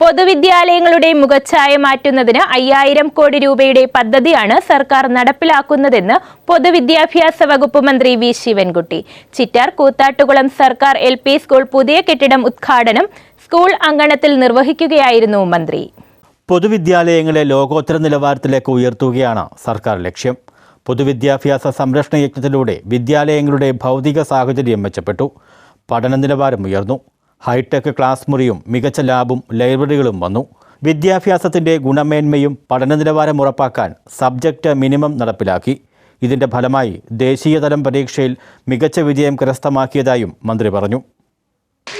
പൊതുവിദ്യാലയങ്ങളുടെ മുഖച്ഛായ മാറ്റുന്നതിന് അയ്യായിരം കോടി രൂപയുടെ പദ്ധതിയാണ് സർക്കാർ നടപ്പിലാക്കുന്നതെന്ന് പൊതുവിദ്യാഭ്യാസ വകുപ്പ് മന്ത്രി വി. ശിവൻകുട്ടി. ചിറ്റാർ കൂത്താട്ടുകുളം സർക്കാർ എൽ. സ്കൂൾ പുതിയ കെട്ടിടം ഉദ്ഘാടനം സ്കൂൾ അങ്കണത്തിൽ നിർവഹിക്കുകയായിരുന്നു മന്ത്രി. പൊതുവിദ്യാലയങ്ങളെ ലോകോത്തര നിലവാരത്തിലേക്ക് ഉയർത്തുകയാണ് സർക്കാർ ലക്ഷ്യം. പൊതുവിദ്യാഭ്യാസ സംരക്ഷണ യജ്ഞത്തിലൂടെ വിദ്യാലയങ്ങളുടെ ഭൗതിക സാഹചര്യം മെച്ചപ്പെട്ടു. പഠന നിലവാരം ഉയർന്നു. ഹൈടെക് ക്ലാസ് മുറിയും മികച്ച ലാബും ലൈബ്രറികളും വന്നു. വിദ്യാഭ്യാസത്തിന്റെ ഗുണമേന്മയും പഠന നിലവാരം ഉറപ്പാക്കാൻ സബ്ജക്റ്റ് മിനിമം നടപ്പിലാക്കി. ഇതിന്റെ ഫലമായി ദേശീയതലം പരീക്ഷയിൽ മികച്ച വിജയം കരസ്ഥമാക്കിയതായും മന്ത്രി പറഞ്ഞു.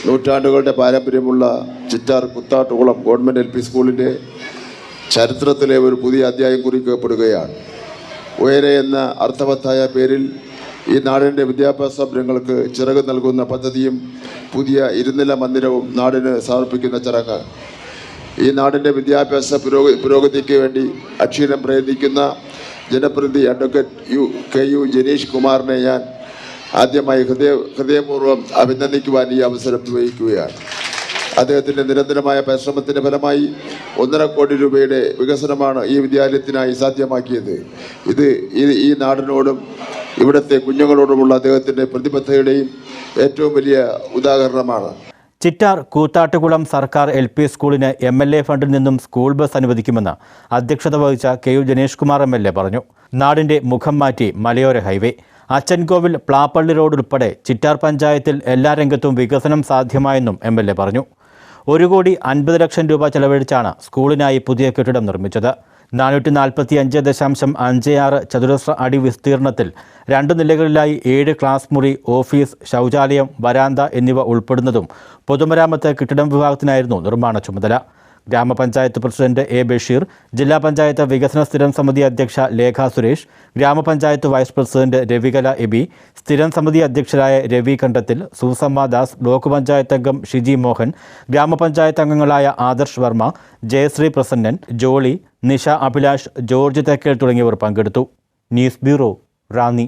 നൂറ്റാണ്ടുകളുടെ പാരമ്പര്യമുള്ള Chittar Koothattukulam government L P സ്കൂളിന്റെ ചരിത്രത്തിലെ ഒരു പുതിയ അധ്യായം കുറിക്കപ്പെടുകയാണ്. ഉയരെ എന്ന അർത്ഥവത്തായ പേരിൽ ഈ നാടിന്റെ വിദ്യാഭ്യാസ സംരംഭങ്ങൾക്ക് ചിറക് നൽകുന്ന പദ്ധതിയും പുതിയ ഇരുനില മന്ദിരവും നാടിന് സമർപ്പിക്കുന്ന ചടങ്ങ്. ഈ നാടിന്റെ വിദ്യാഭ്യാസ പുരോഗതി പുരോഗതിക്ക് വേണ്ടി അക്ഷീണം പ്രയത്നിക്കുന്ന ജനപ്രതിനിധി advocate U K U Jenish കുമാറിനെ ഞാൻ ആദ്യമായി ഹൃദയ ഹൃദയപൂർവം അഭിനന്ദിക്കുവാൻ ഈ അവസരം ഉപയോഗിക്കുകയാണ്. അദ്ദേഹത്തിന്റെ നിരന്തരമായ പരിശ്രമത്തിന്റെ ഫലമായി ഒന്നര കോടി രൂപയുടെ വികസനമാണ് ഈ വിദ്യാലയത്തിനായി സാധ്യമാക്കിയത്. ഇത് ഈ ഈ നാടിനോടും ഇവിടുത്തെ കുഞ്ഞുങ്ങളോടുമുള്ള അദ്ദേഹത്തിന്റെ പ്രതിബദ്ധതയുടെയും ഏറ്റവും വലിയ ഉദാഹരണമാണ്. ചിറ്റാർ കൂത്താട്ടുകുളം സർക്കാർ എൽ പി സ്കൂളിന് എം എൽ എ ഫണ്ടിൽ നിന്നും സ്കൂൾ ബസ് അനുവദിക്കുമെന്ന് അധ്യക്ഷത വഹിച്ച K U Janesh Kumar M L A പറഞ്ഞു. നാടിന്റെ മുഖം മാറ്റി മലയോര ഹൈവേ. അച്ചൻകോവിൽ പ്ലാപ്പള്ളി റോഡ് ഉൾപ്പെടെ ചിറ്റാർ പഞ്ചായത്തിൽ എല്ലാ രംഗത്തും വികസനം സാധ്യമായെന്നും എം എൽ എ പറഞ്ഞു. ഒരു കോടി അൻപത് ലക്ഷം രൂപ ചെലവഴിച്ചാണ് സ്കൂളിനായി പുതിയ കെട്ടിടം നിർമ്മിച്ചത്. നാനൂറ്റി നാൽപ്പത്തി അഞ്ച് ദശാംശം അഞ്ച് ആറ് ചതുരശ്ര അടി വിസ്തീർണത്തിൽ രണ്ട് നിലകളിലായി ഏഴ് ക്ലാസ് മുറി ഓഫീസ് ശൗചാലയം വരാന്ത എന്നിവ ഉൾപ്പെടുന്നതും പൊതുമരാമത്ത് കെട്ടിടം വിഭാഗത്തിനായിരുന്നു നിർമ്മാണ ചുമതല. ഗ്രാമപഞ്ചായത്ത് പ്രസിഡന്റ് എ ബഷീർ ജില്ലാ പഞ്ചായത്ത് വികസന സ്ഥിരം സമിതി അധ്യക്ഷ ലേഖ സുരേഷ് ഗ്രാമപഞ്ചായത്ത് വൈസ് പ്രസിഡന്റ് രവികല എബി സ്ഥിരം സമിതി അധ്യക്ഷരായ രവി കണ്ടത്തിൽ സൂസമ്മ ദാസ് ബ്ലോക്ക് പഞ്ചായത്ത് അംഗം ഷിജി മോഹൻ ഗ്രാമപഞ്ചായത്ത് അംഗങ്ങളായ ആദർശ് വർമ്മ ജയശ്രീ പ്രസന്നൻ ജോളി നിഷ അഭിലാഷ് ജോർജ് തെക്കേൽ തുടങ്ങിയവർ പങ്കെടുത്തു. News bureau Ranni.